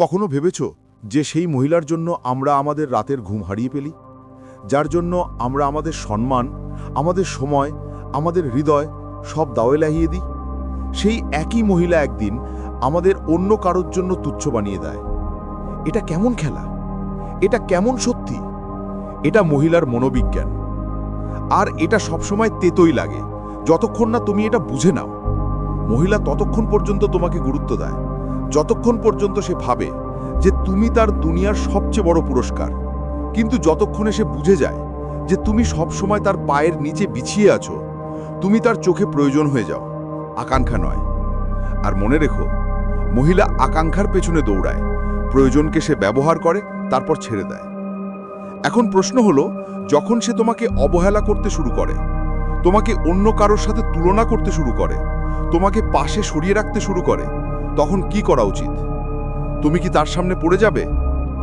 কখনো ভেবেছ যে সেই মহিলার জন্য আমরা আমাদের রাতের ঘুম হারিয়ে ফেলি? যার জন্য আমরা আমাদের সম্মান, আমাদের সময়, আমাদের হৃদয় সব দাওয়ে লাগিয়ে দিই? সেই একই মহিলা একদিন আমাদের অন্য কারোর জন্য তুচ্ছ বানিয়ে দেয়। এটা কেমন খেলা? এটা কেমন সত্যি? এটা মহিলার মনোবিজ্ঞান। আর এটা সবসময় তেতই লাগে, যতক্ষণ না তুমি এটা বুঝে নাও। মহিলা ততক্ষণ পর্যন্ত তোমাকে গুরুত্ব দেয়। যতক্ষণ পর্যন্ত সে ভাবে যে তুমি তার দুনিয়ার সবচেয়ে বড় পুরস্কার, কিন্তু যতক্ষণে সে বুঝে যায় যে তুমি সবসময় তার পায়ের নিচে বিছিয়ে আছো, তুমি তার চোখে প্রয়োজন হয়ে যাও, আকাঙ্ক্ষা নয়। আর মনে রেখো, মহিলা আকাঙ্ক্ষার পেছনে দৌড়ায়, প্রয়োজনকে সে ব্যবহার করে, তারপর ছেড়ে দেয়। এখন প্রশ্ন হলো, যখন সে তোমাকে অবহেলা করতে শুরু করে, তোমাকে অন্য কারোর সাথে তুলনা করতে শুরু করে, তোমাকে পাশে সরিয়ে রাখতে শুরু করে তখন কি করা উচিত? তুমি কি তার সামনে পড়ে যাবে?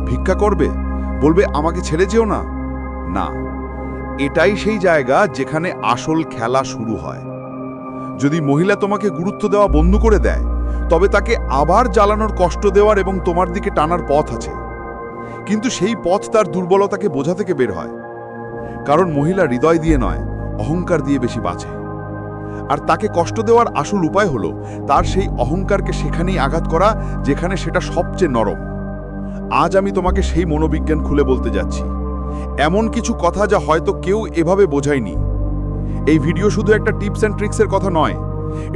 ভিক্ষা করবে? বলবে, আমাকে ছেড়ে যেও না? না। এটাই সেই জায়গা যেখানে আসল খেলা শুরু হয়। যদি মহিলা তোমাকে গুরুত্ব দেওয়া বন্ধ করে দেয়, তবে তাকে আবার জ্বালানোর কষ্ট দেওয়ার এবং তোমার দিকে টানার পথ আছে। কিন্তু সেই পথ তার দুর্বলতাকে বোঝা থেকে বের হয়। কারণ মহিলা হৃদয় দিয়ে নয়, অহংকার দিয়ে বেশি বাঁচে। আর তাকে কষ্ট দেওয়ার আসল উপায় হলো তার সেই অহংকারকে সেখানেই আঘাত করা, যেখানে সেটা সবচেয়ে নরম। আজ আমি তোমাকে সেই মনোবিজ্ঞান খুলে বলতে যাচ্ছি। এমন কিছু কথা যা হয়তো কেউ এভাবে বোঝায়নি। এই ভিডিও শুধু একটা টিপস অ্যান্ড ট্রিক্সের কথা নয়,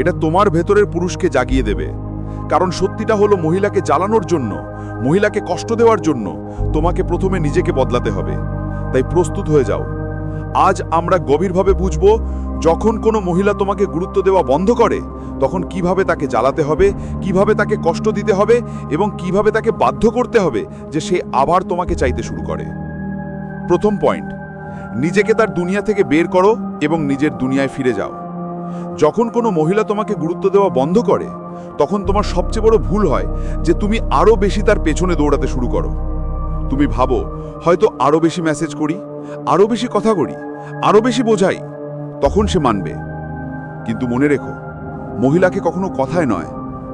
এটা তোমার ভেতরের পুরুষকে জাগিয়ে দেবে। কারণ সত্যিটা হলো মহিলাকে জ্বালানোর জন্য, মহিলাকে কষ্ট দেওয়ার জন্য তোমাকে প্রথমে নিজেকে বদলাতে হবে। তাই প্রস্তুত হয়ে যাও। আজ আমরা গভীরভাবে বুঝব, যখন কোনো মহিলা তোমাকে গুরুত্ব দেওয়া বন্ধ করে, তখন কীভাবে তাকে জ্বালাতে হবে, কীভাবে তাকে কষ্ট দিতে হবে এবং কীভাবে তাকে বাধ্য করতে হবে যে সে আবার তোমাকে চাইতে শুরু করে। প্রথম পয়েন্ট, নিজেকে তার দুনিয়া থেকে বের করো এবং নিজের দুনিয়ায় ফিরে যাও। যখন কোনো মহিলা তোমাকে গুরুত্ব দেওয়া বন্ধ করে, তখন তোমার সবচেয়ে বড় ভুল হয় যে তুমি আরও বেশি তার পেছনে দৌড়াতে শুরু করো। তুমি ভাবো, হয়তো আরও বেশি মেসেজ করি আরও বেশি কথা করি আরও বেশি বোঝাই, তখন সে মানবে। কিন্তু মনে রেখো, মহিলাকে কখনো কথায় নয়,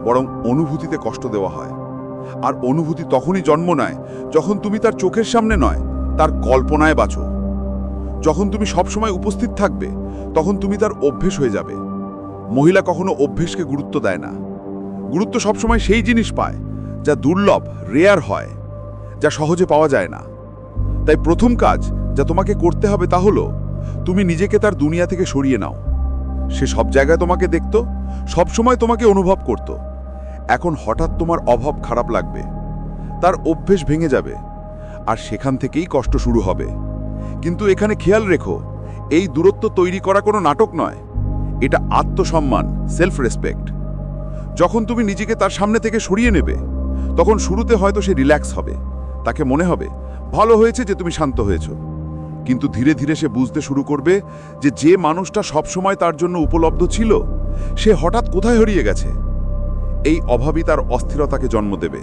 বরং অনুভূতিতে কষ্ট দেওয়া হয়। আর অনুভূতি তখনই জন্ম নেয় যখন তুমি তার চোখের সামনে নয়, তার কল্পনায় বাঁচো। যখন তুমি সবসময় উপস্থিত থাকবে, তখন তুমি তার অভ্যেস হয়ে যাবে। মহিলা কখনো অভ্যেসকে গুরুত্ব দেয় না। গুরুত্ব সবসময় সেই জিনিস পায়, যা দুর্লভ রেয়ার হয়, যা সহজে পাওয়া যায় না। তাই প্রথম কাজ যা তোমাকে করতে হবে তা হলো, তুমি নিজেকে তার দুনিয়া থেকে সরিয়ে নাও। সে সব জায়গায় তোমাকে দেখত সবসময় তোমাকে অনুভব করত। এখন হঠাৎ তোমার অভাব খারাপ লাগবে, তার অভ্যেস ভেঙে যাবে, আর সেখান থেকেই কষ্ট শুরু হবে। কিন্তু এখানে খেয়াল রেখো, এই দূরত্ব তৈরি করা কোনো নাটক নয়। এটা আত্মসম্মান সেলফ রেসপেক্ট যখন তুমি নিজেকে তার সামনে থেকে সরিয়ে নেবে, তখন শুরুতে হয়তো সে রিল্যাক্স হবে। তাকে মনে হবে, ভালো হয়েছে যে তুমি শান্ত হয়েছো। কিন্তু ধীরে ধীরে সে বুঝতে শুরু করবে যে যে মানুষটা সবসময় তার জন্য উপলব্ধ ছিল, সে হঠাৎ কোথায় হারিয়ে গেছে। এই অভাবই তার অস্থিরতাকে জন্ম দেবে।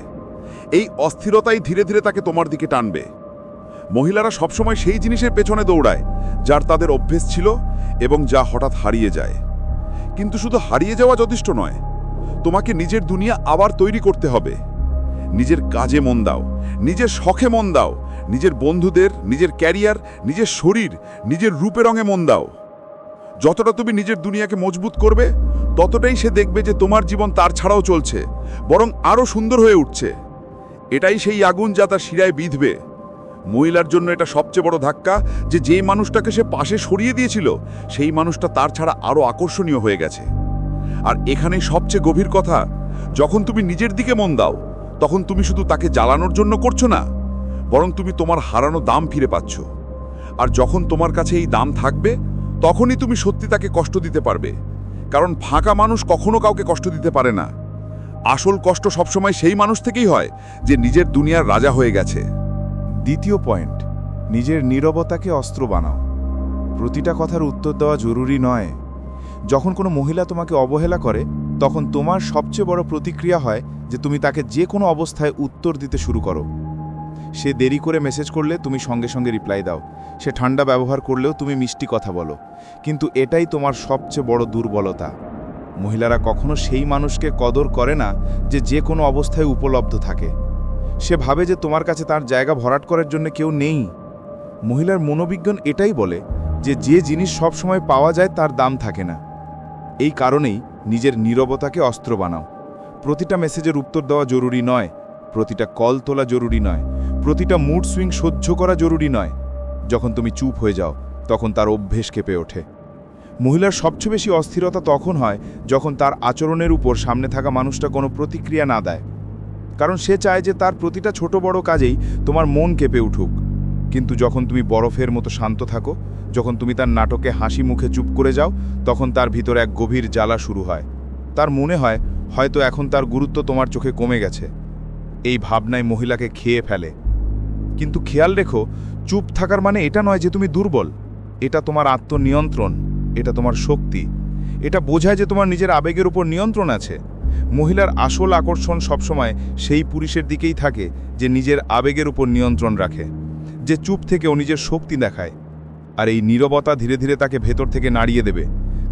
এই অস্থিরতাই ধীরে ধীরে তাকে তোমার দিকে টানবে। মহিলারা সবসময় সেই জিনিসের পেছনে দৌড়ায়, যার তাদের অভ্যেস ছিল এবং যা হঠাৎ হারিয়ে যায়। কিন্তু শুধু হারিয়ে যাওয়া যথেষ্ট নয়, তোমাকে নিজের দুনিয়া আবার তৈরি করতে হবে। নিজের কাজে মন দাও, নিজের শখে মন দাও নিজের বন্ধুদের, নিজের ক্যারিয়ার, নিজের শরীর, নিজের রূপে রঙে মন দাও। যতটা তুমি নিজের দুনিয়াকে মজবুত করবে, ততটাই সে দেখবে যে তোমার জীবন তার ছাড়াও চলছে, বরং আরও সুন্দর হয়ে উঠছে। এটাই সেই আগুন যা তার শিরায় বিঁধবে। মহিলার জন্য এটা সবচেয়ে বড় ধাক্কা যে যেই মানুষটাকে সে পাশে সরিয়ে দিয়েছিল, সেই মানুষটা তার ছাড়া আরও আকর্ষণীয় হয়ে গেছে। আর এখানেই সবচেয়ে গভীর কথা, যখন তুমি নিজের দিকে মন দাও, তখন তুমি শুধু তাকে জ্বালানোর জন্য করছ না বরং তুমি তোমার হারানো দাম ফিরে পাচ্ছ। আর যখন তোমার কাছে এই দাম থাকবে, তখনই তুমি সত্যি তাকে কষ্ট দিতে পারবে। কারণ ফাঁকা মানুষ কখনো কাউকে কষ্ট দিতে পারে না। আসল কষ্ট সবসময় সেই মানুষ থেকেই হয়, যে নিজের দুনিয়ার রাজা হয়ে গেছে। দ্বিতীয় পয়েন্ট, নিজের নীরবতাকে অস্ত্র বানাও। প্রতিটা কথার উত্তর দেওয়া জরুরি নয়। যখন কোনো মহিলা তোমাকে অবহেলা করে, তখন তোমার সবচেয়ে বড় প্রতিক্রিয়া হয় যে তুমি তাকে যে কোনো অবস্থায় উত্তর দিতে শুরু করো। সে দেরি করে মেসেজ করলে তুমি সঙ্গে সঙ্গে রিপ্লাই দাও। সে ঠান্ডা ব্যবহার করলেও তুমি মিষ্টি কথা বলো। কিন্তু এটাই তোমার সবচেয়ে বড় দুর্বলতা। মহিলারা কখনো সেই মানুষকে কদর করে না যে যে কোনো অবস্থায় উপলব্ধ থাকে। সে ভাবে যে তোমার কাছে তার জায়গা ভরাট করার জন্য কেউ নেই। মহিলার মনোবিজ্ঞান এটাই বলে যে যে জিনিস সব সময় পাওয়া যায় তার দাম থাকে না। এই কারণেই নিজের নীরবতাকে অস্ত্র বানাও। প্রতিটা মেসেজের উত্তর দেওয়া জরুরি নয়, প্রতিটা কল তোলা জরুরি নয়। প্রতিটা মুড সুইং সহ্য করা জরুরি নয়। যখন তুমি চুপ হয়ে যাও, তখন তার অভ্যেস কেঁপে ওঠে। মহিলার সবচেয়ে বেশি অস্থিরতা তখন হয় যখন তার আচরণের উপর সামনে থাকা মানুষটা কোনো প্রতিক্রিয়া না দেয়। কারণ সে চায় যে তার প্রতিটা ছোট বড় কাজেই তোমার মন কেঁপে উঠুক। কিন্তু যখন তুমি বরফের মতো শান্ত থাকো, যখন তুমি তার নাটকে হাসি মুখে চুপ করে যাও, তখন তার ভিতরে এক গভীর জ্বালা শুরু হয়। তার মনে হয়, হয়তো এখন তার গুরুত্ব তোমার চোখে কমে গেছে। এই ভাবনায় মহিলাকে খেয়ে ফেলে। কিন্তু খেয়াল রেখো, চুপ থাকার মানে এটা নয় যে তুমি দুর্বল। এটা তোমার আত্মনিয়ন্ত্রণ, এটা তোমার শক্তি। এটা বোঝায় যে তোমার নিজের আবেগের উপর নিয়ন্ত্রণ আছে। মহিলার আসল আকর্ষণ সবসময় সেই পুরুষের দিকেই থাকে, যে নিজের আবেগের উপর নিয়ন্ত্রণ রাখে, যে চুপ থেকেও নিজের শক্তি দেখায়। আর এই নীরবতা ধীরে ধীরে তাকে ভেতর থেকে নাড়িয়ে দেবে,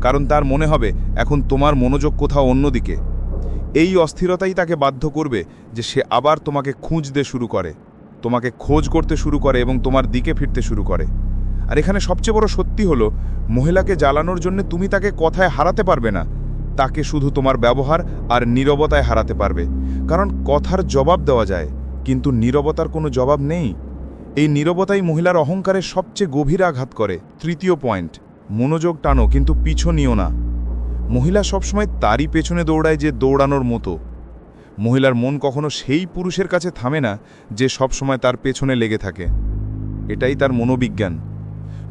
কারণ তার মনে হবে, এখন তোমার মনোযোগ কোথাও অন্যদিকে। এই অস্থিরতাই তাকে বাধ্য করবে যে সে আবার তোমাকে খুঁজতে শুরু করে। তোমাকে খোঁজ করতে শুরু করে এবং তোমার দিকে ফিরতে শুরু করে। আর এখানে সবচেয়ে বড় সত্যি হলো, মহিলাকে জ্বালানোর জন্য তুমি তাকে কথায় হারাতে পারবে না। তাকে শুধু তোমার ব্যবহার আর নীরবতায় হারাতে পারবে। কারণ কথার জবাব দেওয়া যায়, কিন্তু নীরবতার কোনো জবাব নেই। এই নীরবতাই মহিলার অহংকারের সবচেয়ে গভীর আঘাত করে। তৃতীয় পয়েন্ট, মনোযোগ টানো, কিন্তু পিছু নিও না। মহিলা সবসময় তারই পেছনে দৌড়ায় যে দৌড়ানোর মতো। মহিলার মন কখনো সেই পুরুষের কাছে থামে না যে সবসময় তার পেছনে লেগে থাকে। এটাই তার মনোবিজ্ঞান।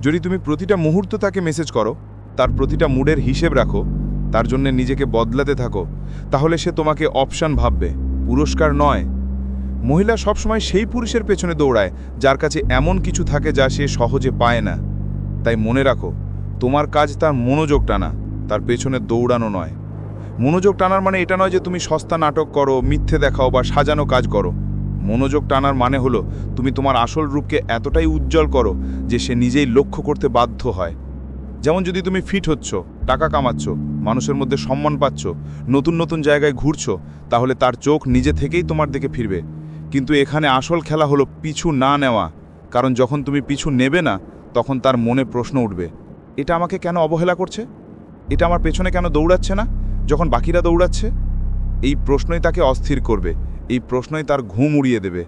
যদি তুমি প্রতিটা মুহূর্ত তাকে মেসেজ করো, তার প্রতিটা মুডের হিসেব রাখো, তার জন্য নিজেকে বদলাতে থাকো, তাহলে সে তোমাকে অপশান ভাববে, পুরস্কার নয়। মহিলা সবসময় সেই পুরুষের পেছনে দৌড়ায়, যার কাছে এমন কিছু থাকে যা সে সহজে পায় না। তাই মনে রাখো, তোমার কাজ তার মনোযোগ টানা, তার পেছনে দৌড়ানো নয়। মনোযোগ টানার মানে এটা নয় যে তুমি সস্তা নাটক করো, মিথ্যে দেখাও বা সাজানো কাজ করো। মনোযোগ টানার মানে হলো তুমি তোমার আসল রূপকে এতটাই উজ্জ্বল করো যে সে নিজেই লক্ষ্য করতে বাধ্য হয়। যেমন যদি তুমি ফিট হচ্ছ, টাকা কামাচ্ছ, মানুষের মধ্যে সম্মান পাচ্ছ, নতুন নতুন জায়গায় ঘুরছো, তাহলে তার চোখ নিজে থেকেই তোমার দিকে ফিরবে। কিন্তু এখানে আসল খেলা হলো পিছু না নেওয়া, কারণ যখন তুমি পিছু নেবে না, তখন তার মনে প্রশ্ন উঠবে, এটা আমাকে কেন অবহেলা করছে? এটা আমার পেছনে কেন দৌড়াচ্ছে না? যখন বাকিরা দৌড়াচ্ছে, এই প্রশ্নই তাকে অস্থির করবে, এই প্রশ্নই তার ঘুম উড়িয়ে দেবে।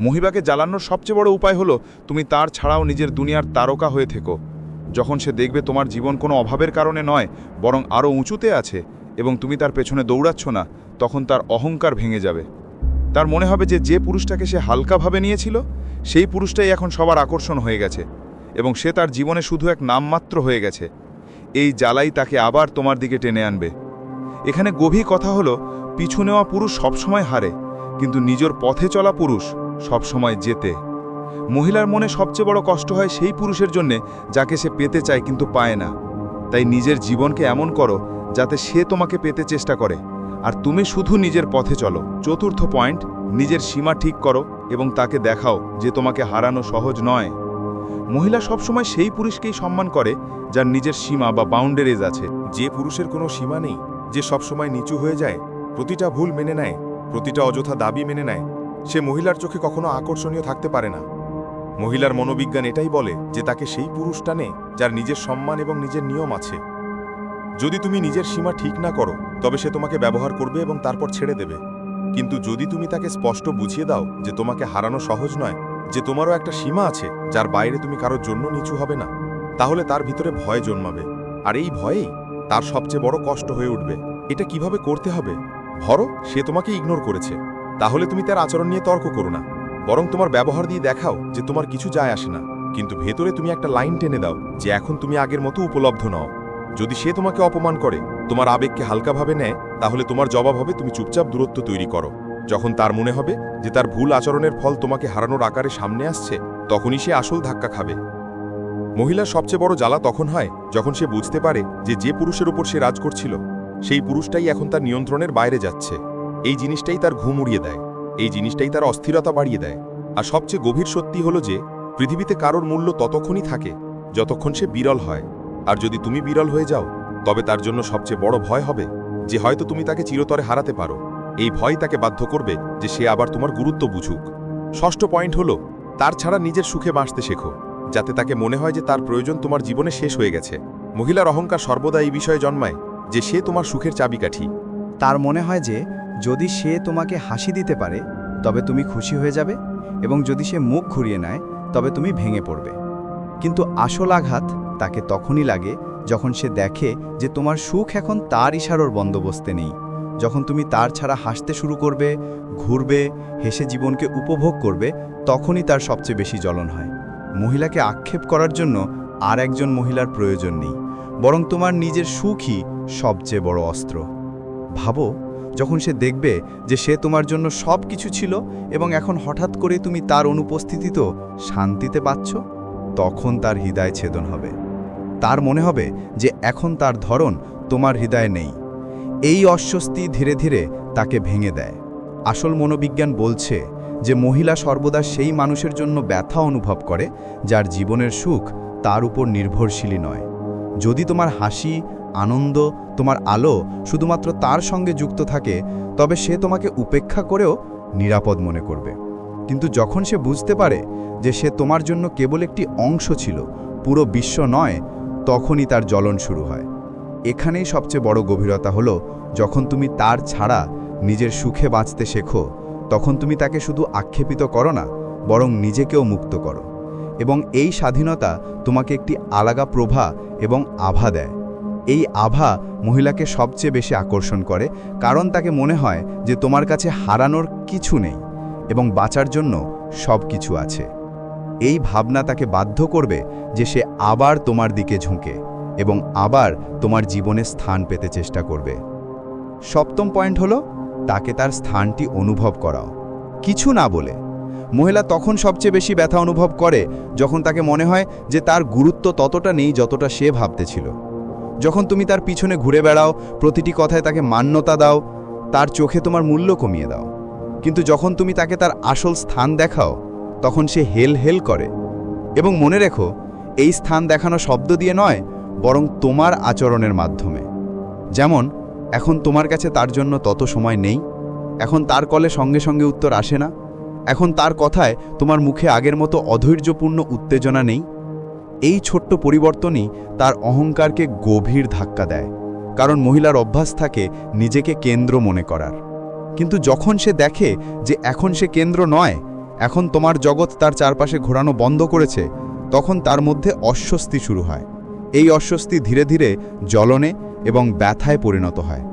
মহিবাকে জ্বালানোর সবচেয়ে বড় উপায় হলো, তুমি তার ছাড়াও নিজের দুনিয়ার তারকা হয়ে থেকো। যখন সে দেখবে তোমার জীবন কোনো অভাবের কারণে নয়, বরং আরও উঁচুতে আছে, এবং তুমি তার পেছনে দৌড়াচ্ছ না, তখন তার অহংকার ভেঙে যাবে। তার মনে হবে যে যে পুরুষটাকে সে হালকাভাবে নিয়েছিল, সেই পুরুষটাই এখন সবার আকর্ষণ হয়ে গেছে, এবং সে তার জীবনে শুধু এক নামমাত্র হয়ে গেছে। এই জ্বালাই তাকে আবার তোমার দিকে টেনে আনবে। এখানে গভীর কথা হলো, পিছু নেওয়া পুরুষ সবসময় হারে, কিন্তু নিজের পথে চলা পুরুষ সবসময় জেতে। মহিলার মনে সবচেয়ে বড় কষ্ট হয় সেই পুরুষের জন্যে, যাকে সে পেতে চায় কিন্তু পায় না। তাই নিজের জীবনকে এমন করো, যাতে সে তোমাকে পেতে চেষ্টা করে। আর তুমি শুধু নিজের পথে চলো। চতুর্থ পয়েন্ট, নিজের সীমা ঠিক করো এবং তাকে দেখাও যে তোমাকে হারানো সহজ নয়। মহিলা সবসময় সেই পুরুষকেই সম্মান করে, যার নিজের সীমা বা বাউন্ডারিজ আছে। যে পুরুষের কোনো সীমা নেই যে সবসময় নিচু হয়ে যায়, প্রতিটা ভুল মেনে নেয়, প্রতিটা অযথা দাবি মেনে নেয়, সে মহিলার চোখে কখনো আকর্ষণীয় থাকতে পারে না। মহিলার মনোবিজ্ঞান এটাই বলে যে তাকে সেই পুরুষ টানে যার নিজের সম্মান এবং নিজের নিয়ম আছে। যদি তুমি নিজের সীমা ঠিক না করো, তবে সে তোমাকে ব্যবহার করবে এবং তারপর ছেড়ে দেবে। কিন্তু যদি তুমি তাকে স্পষ্ট বুঝিয়ে দাও যে তোমাকে হারানো সহজ নয়, যে তোমারও একটা সীমা আছে, যার বাইরে তুমি কারোর জন্য নিচু হবে না, তাহলে তার ভিতরে ভয় জন্মাবে। আর এই ভয়েই তার সবচেয়ে বড় কষ্ট হয়ে উঠবে। এটা কীভাবে করতে হবে? ধরো সে তোমাকে ইগনোর করেছে। তাহলে তুমি তার আচরণ নিয়ে তর্ক করো না। বরং তোমার ব্যবহার দিয়ে দেখাও যে তোমার কিছু যায় আসে না। কিন্তু ভেতরে তুমি একটা লাইন টেনে দাও যে এখন তুমি আগের মতো উপলব্ধ নও। যদি সে তোমাকে অপমান করে, তোমার আবেগকে হালকাভাবে নেয়, তাহলে তোমার জবাব হবে তুমি চুপচাপ দূরত্ব তৈরি করো। যখন তার মনে হবে যে তার ভুল আচরণের ফল তোমাকে হারানোর আকারে সামনে আসছে, তখনই সে আসল ধাক্কা খাবে। মহিলার সবচেয়ে বড় জ্বালা তখন হয়, যখন সে বুঝতে পারে যে যে পুরুষের উপর সে রাজ করছিল, সেই পুরুষটাই এখন তার নিয়ন্ত্রণের বাইরে যাচ্ছে। এই জিনিসটাই তার ঘুম উড়িয়ে দেয়, এই জিনিসটাই তার অস্থিরতা বাড়িয়ে দেয়। আর সবচেয়ে গভীর সত্যি হলো যে, পৃথিবীতে কারোর মূল্য ততক্ষণই থাকে, যতক্ষণ সে বিরল হয়। আর যদি তুমি বিরল হয়ে যাও, তবে তার জন্য সবচেয়ে বড় ভয় হবে, যে হয়তো তুমি তাকে চিরতরে হারাতে পারো। এই ভয় তাকে বাধ্য করবে যে সে আবার তোমার গুরুত্ব বুঝুক। ষষ্ঠ পয়েন্ট হলো, তার ছাড়া নিজের সুখে বাঁচতে শেখো। যাতে তাকে মনে হয় যে তার প্রয়োজন তোমার জীবনে শেষ হয়ে গেছে। মহিলার অহংকার সর্বদা এই বিষয়ে জন্মায় যে সে তোমার সুখের চাবিকাঠি। তার মনে হয় যে, যদি সে তোমাকে হাসি দিতে পারে, তবে তুমি খুশি হয়ে যাবে এবং যদি সে মুখ ঘুরিয়ে নেয়, তবে তুমি ভেঙে পড়বে। কিন্তু আসল আঘাত তাকে তখনই লাগে যখন সে দেখে যে তোমার সুখ এখন তার ইশারোর বন্দোবস্তে নেই। যখন তুমি তার ছাড়া হাসতে শুরু করবে, ঘুরবে, হেসে জীবনকে উপভোগ করবে, তখনই তার সবচেয়ে বেশি জ্বলন হয়। মহিলাকে আক্ষেপ করার জন্য আর একজন মহিলার প্রয়োজন নেই, বরং তোমার নিজের সুখই সবচেয়ে বড় অস্ত্র। ভাবো, যখন সে দেখবে যে সে তোমার জন্য সব কিছু ছিল এবং এখন হঠাৎ করে তুমি তার অনুপস্থিতিতেও শান্তিতে পাচ্ছ, তখন তার হৃদয় ছেদন হবে। তার মনে হবে যে এখন তার ধরন তোমার হৃদয়ে নেই। এই অস্বস্তি ধীরে ধীরে তাকে ভেঙে দেয়। আসল মনোবিজ্ঞান বলছে যে মহিলা সর্বদা সেই মানুষের জন্য ব্যথা অনুভব করে, যার জীবনের সুখ তার উপর নির্ভরশীলই নয়। যদি তোমার হাসি, আনন্দ, তোমার আলো শুধুমাত্র তার সঙ্গে যুক্ত থাকে, তবে সে তোমাকে উপেক্ষা করেও নিরাপদ মনে করবে। কিন্তু যখন সে বুঝতে পারে যে সে তোমার জন্য কেবল একটি অংশ ছিল, পুরো বিশ্ব নয়, তখনই তার জ্বলন শুরু হয়। এখানেই সবচেয়ে বড় গভীরতা হলো, যখন তুমি তার ছাড়া নিজের সুখে বাঁচতে শেখো তখন তুমি তাকে শুধু আক্ষেপিত করো না, বরং নিজেকেও মুক্ত করো। এবং এই স্বাধীনতা তোমাকে একটি আলাগা প্রভা এবং আভা দেয়। এই আভা মহিলাকে সবচেয়ে বেশি আকর্ষণ করে, কারণ তাকে মনে হয় যে তোমার কাছে হারানোর কিছু নেই এবং বাঁচার জন্য সব কিছু আছে। এই ভাবনা তাকে বাধ্য করবে যে সে আবার তোমার দিকে ঝুঁকে এবং আবার তোমার জীবনে স্থান পেতে চেষ্টা করবে। সপ্তম পয়েন্ট হলো তাকে তার স্থানটি অনুভব করাও। কিছু না বলে, মহিলা তখন সবচেয়ে বেশি ব্যথা অনুভব করে যখন তাকে মনে হয় যে তার গুরুত্ব ততটা নেই যতটা সে ভাবতেছিল যখন তুমি তার পিছনে ঘুরে বেড়াও, প্রতিটি কথায় তাকে মান্যতা দাও, তার চোখে তোমার মূল্য কমিয়ে দাও। কিন্তু যখন তুমি তাকে তার আসল স্থান দেখাও, তখন সে হেল হেল করে। এবং মনে রেখো, এই স্থান দেখানো শব্দ দিয়ে নয়, বরং তোমার আচরণের মাধ্যমে। যেমন এখন তোমার কাছে তার জন্য তত সময় নেই। এখন তার কলে সঙ্গে সঙ্গে উত্তর আসে না। এখন তার কথায় তোমার মুখে আগের মতো অধৈর্যপূর্ণ উত্তেজনা নেই। এই ছোট্ট পরিবর্তনই তার অহংকারকে গভীর ধাক্কা দেয়, কারণ মহিলার অভ্যাস থাকে নিজেকে কেন্দ্র মনে করার। কিন্তু যখন সে দেখে যে এখন সে কেন্দ্র নয়, এখন তোমার জগৎ তার চারপাশে ঘোরানো বন্ধ করেছে, তখন তার মধ্যে অস্বস্তি শুরু হয়। এই অস্বস্তি ধীরে ধীরে জ্বলনে এবং ব্যথায় পরিণত হয়।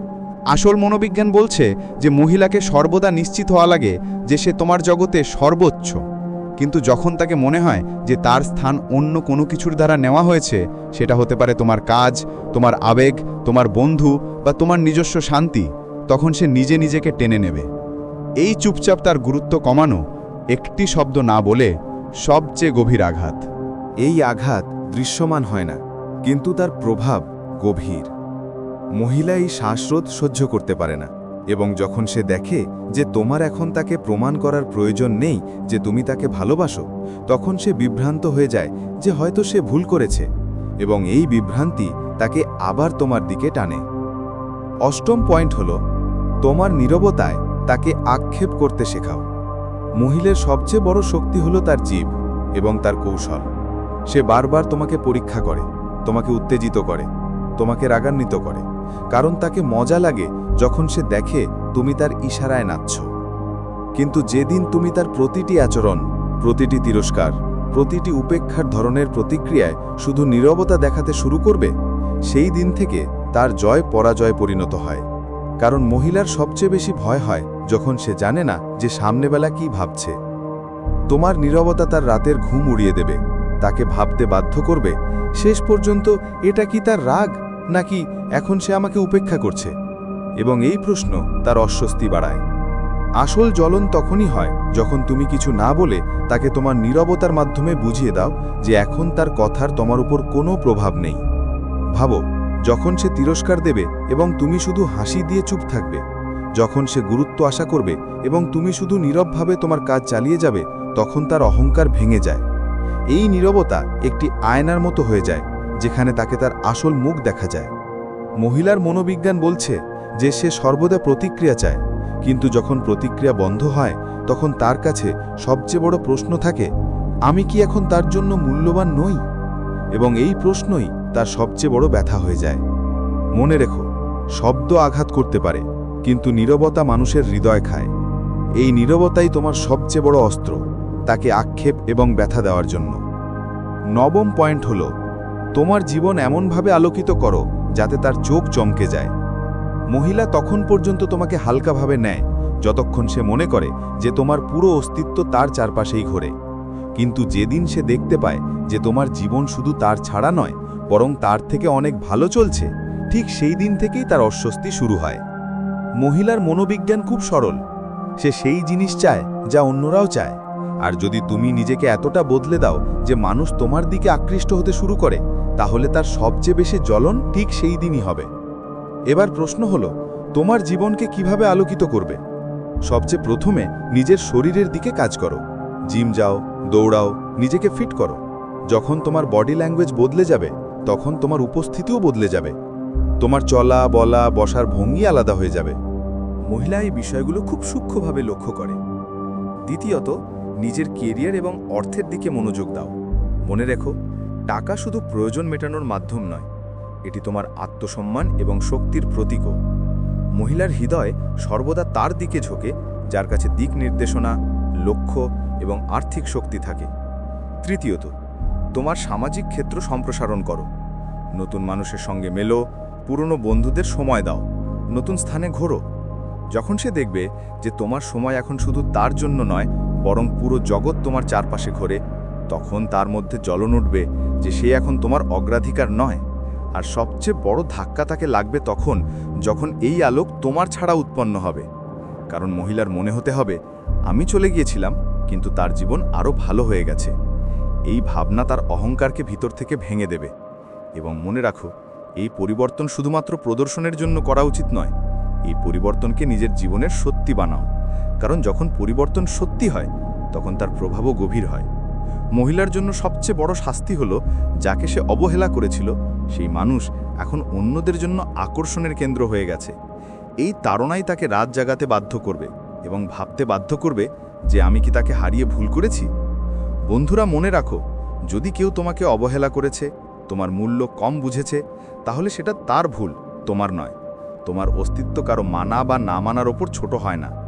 আসল মনোবিজ্ঞান বলছে যে মহিলাকে সর্বদা নিশ্চিত হওয়া লাগে যে সে তোমার জগতে সর্বোচ্চ। কিন্তু যখন তাকে মনে হয় যে তার স্থান অন্য কোনো কিছুর দ্বারা নেওয়া হয়েছে, সেটা হতে পারে তোমার কাজ, তোমার আবেগ, তোমার বন্ধু বা তোমার নিজস্ব শান্তি, তখন সে নিজে নিজেকে টেনে নেবে। এই চুপচাপ তার গুরুত্ব কমানো একটি শব্দ না বলে সবচেয়ে গভীর আঘাত। এই আঘাত দৃশ্যমান হয় না, কিন্তু তার প্রভাব গভীর। মহিলা এই শ্বাসরোধ সহ্য করতে পারে না, এবং যখন সে দেখে যে তোমার এখন তাকে প্রমাণ করার প্রয়োজন নেই যে তুমি তাকে ভালোবাসো, তখন সে বিভ্রান্ত হয়ে যায় যে হয়তো সে ভুল করেছে, এবং এই বিভ্রান্তি তাকে আবার তোমার দিকে টানে। অষ্টম পয়েন্ট হল, তোমার নীরবতায় তাকে আক্ষেপ করতে শেখাও। মহিলার সবচেয়ে বড় শক্তি হলো তার জীব এবং তার কৌশল। সে বারবার তোমাকে পরীক্ষা করে, তোমাকে উত্তেজিত করে, তোমাকে রাগান্বিত করে। কারণ তাকে মজা লাগে যখন সে দেখে তুমি তার ইশারায় নাচছ। কিন্তু যেদিন তুমি তার প্রতিটি আচরণ, প্রতিটি তিরস্কার, প্রতিটি উপেক্ষার ধরনের প্রতিক্রিয়ায় শুধু নীরবতা দেখাতে শুরু করবে, সেই দিন থেকে তার জয় পরাজয় পরিণত হয়। কারণ মহিলার সবচেয়ে বেশি ভয় হয় যখন সে জানে না যে সামনেবেলা কি ভাবছে। তোমার নীরবতা তার রাতের ঘুম উড়িয়ে দেবে, তাকে ভাবতে বাধ্য করবে, শেষ পর্যন্ত এটা কি তার রাগ? নাকি এখন সে আমাকে উপেক্ষা করছে? এবং এই প্রশ্ন তার অস্বস্তি বাড়ায়। আসল জ্বলন তখনই হয় যখন তুমি কিছু না বলে তাকে তোমার নীরবতার মাধ্যমে বুঝিয়ে দাও যে এখন তার কথার তোমার উপর কোনো প্রভাব নেই। ভাবো, যখন সে তিরস্কার দেবে এবং তুমি শুধু হাসি দিয়ে চুপ থাকবে, যখন সে গুরুত্ব আশা করবে এবং তুমি শুধু নীরবভাবে তোমার কাজ চালিয়ে যাবে, তখন তার অহংকার ভেঙে যায়। এই নীরবতা একটি আয়নার মতো হয়ে যায় যেখানে তাকে তার আসল মুখ দেখা যায়। মহিলার মনোবিজ্ঞান বলছে যে সে সর্বদা প্রতিক্রিয়া চায়, কিন্তু যখন প্রতিক্রিয়া বন্ধ হয়, তখন তার কাছে সবচেয়ে বড় প্রশ্ন থাকে, আমি কি এখন তার জন্য মূল্যবান নই? এবং এই প্রশ্নই তার সবচেয়ে বড় ব্যথা হয়ে যায়। মনে রেখো, শব্দ আঘাত করতে পারে, কিন্তু নীরবতা মানুষের হৃদয় খায়। এই নীরবতাই তোমার সবচেয়ে বড় অস্ত্র, তাকে আক্ষেপ এবং ব্যথা দেওয়ার জন্য। নবম পয়েন্ট হল তোমার জীবন এমনভাবে আলোকিত করো, যাতে তার চোখ চমকে যায়। মহিলা তখন পর্যন্ত তোমাকে হালকাভাবে নেয়, যতক্ষণ সে মনে করে যে তোমার পুরো অস্তিত্ব তার চারপাশেই ঘোরে। কিন্তু যেদিন সে দেখতে পায় যে তোমার জীবন শুধু তার ছাড়া নয়, বরং তার থেকে অনেক ভালো চলছে, ঠিক সেই দিন থেকেই তার অস্বস্তি শুরু হয়। মহিলার মনোবিজ্ঞান খুব সরল। সে সেই জিনিস চায় যা অন্যরাও চায়। আর যদি তুমি নিজেকে এতটা বদলে দাও যে মানুষ তোমার দিকে আকৃষ্ট হতে শুরু করে, তাহলে তার সবচেয়ে বেশি জ্বলন ঠিক সেই দিনই হবে। এবার প্রশ্ন হলো, তোমার জীবনকে কীভাবে আলোকিত করবে? সবচেয়ে প্রথমে নিজের শরীরের দিকে কাজ করো। জিম যাও, দৌড়াও, নিজেকে ফিট করো। যখন তোমার বডি ল্যাঙ্গুয়েজ বদলে যাবে, তখন তোমার উপস্থিতিও বদলে যাবে। তোমার চলা, বলা, বসার ভঙ্গি আলাদা হয়ে যাবে। মহিলা এই বিষয়গুলো খুব সূক্ষ্মভাবে লক্ষ্য করে। দ্বিতীয়ত নিজের কেরিয়ার এবং অর্থের দিকে মনোযোগ দাও। মনে রেখো, টাকা শুধু প্রয়োজন মেটানোর মাধ্যম নয়, এটি তোমার আত্মসম্মান এবং শক্তির প্রতীকও। মহিলার হৃদয় সর্বদা তার দিকে ঝোঁকে, যার কাছে দিক নির্দেশনা, লক্ষ্য এবং আর্থিক শক্তি থাকে। তৃতীয়ত, তোমার সামাজিক ক্ষেত্র সম্প্রসারণ করো। নতুন মানুষের সঙ্গে মেলো, পুরনো বন্ধুদের সময় দাও, নতুন স্থানে ঘোরো। যখন সে দেখবে যে তোমার সময় এখন শুধু তার জন্য নয় বরং পুরো জগৎ তোমার চারপাশে ঘোরে, তখন তার মধ্যে জ্বলন উঠবে যে সে এখন তোমার অগ্রাধিকার নয়। আর সবচেয়ে বড় ধাক্কা তাকে লাগবে তখন, যখন এই আলোক তোমার ছাড়া উৎপন্ন হবে। কারণ মহিলার মনে হতে হবে, আমি চলে গিয়েছিলাম, কিন্তু তার জীবন আরও ভালো হয়ে গেছে। এই ভাবনা তার অহংকারকে ভিতর থেকে ভেঙে দেবে। এবং মনে রাখো, এই পরিবর্তন শুধুমাত্র প্রদর্শনের জন্য করা উচিত নয়, এই পরিবর্তনকে নিজের জীবনের সত্যি বানাও। কারণ যখন পরিবর্তন সত্যি হয়, তখন তার প্রভাবও গভীর হয়। মহিলার জন্য সবচেয়ে বড় শাস্তি হলো, যাকে সে অবহেলা করেছিল, সেই মানুষ এখন অন্যদের জন্য আকর্ষণের কেন্দ্র হয়ে গেছে। এই তাড়নাই তাকে রাত জাগাতে বাধ্য করবে এবং ভাবতে বাধ্য করবে যে আমি কি তাকে হারিয়ে ভুল করেছি? বন্ধুরা, মনে রাখো, যদি কেউ তোমাকে অবহেলা করেছে, তোমার মূল্য কম বুঝেছে, তাহলে সেটা তার ভুল, তোমার নয়। তোমার অস্তিত্ব কারও মানা বা না মানার ওপর ছোট হয় না।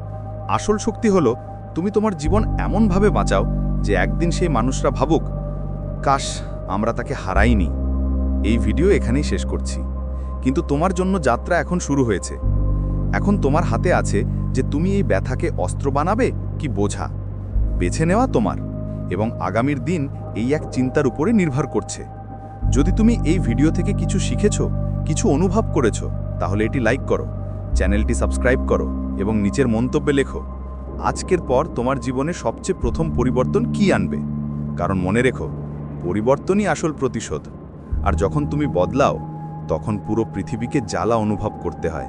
আসল শক্তি হলো, তুমি তোমার জীবন এমনভাবে বাঁচাও যে একদিন সেই মানুষরা ভাবুক, কাশ, আমরা তাকে হারাইনি। এই ভিডিও এখানেই শেষ করছি। কিন্তু তোমার জন্য যাত্রা এখন শুরু হয়েছে। এখন তোমার হাতে আছে যে তুমি এই ব্যথাকে অস্ত্র বানাবে কি বোঝা। বেছে নেওয়া তোমার এবং আগামীর দিন এই এক চিন্তার উপরে নির্ভর করছে। যদি তুমি এই ভিডিও থেকে কিছু শিখেছ, কিছু অনুভব করেছ, তাহলে এটি লাইক করো, চ্যানেলটি সাবস্ক্রাইব করো এবং নিচের মন্তব্যে লেখো, আজকের পর তোমার জীবনে সবচেয়ে প্রথম পরিবর্তন কি আনবে? কারণ মনে রেখো, পরিবর্তনই আসল প্রতিশোধ। আর যখন তুমি বদলাও, তখন পুরো পৃথিবীকে জ্বালা অনুভব করতে হয়।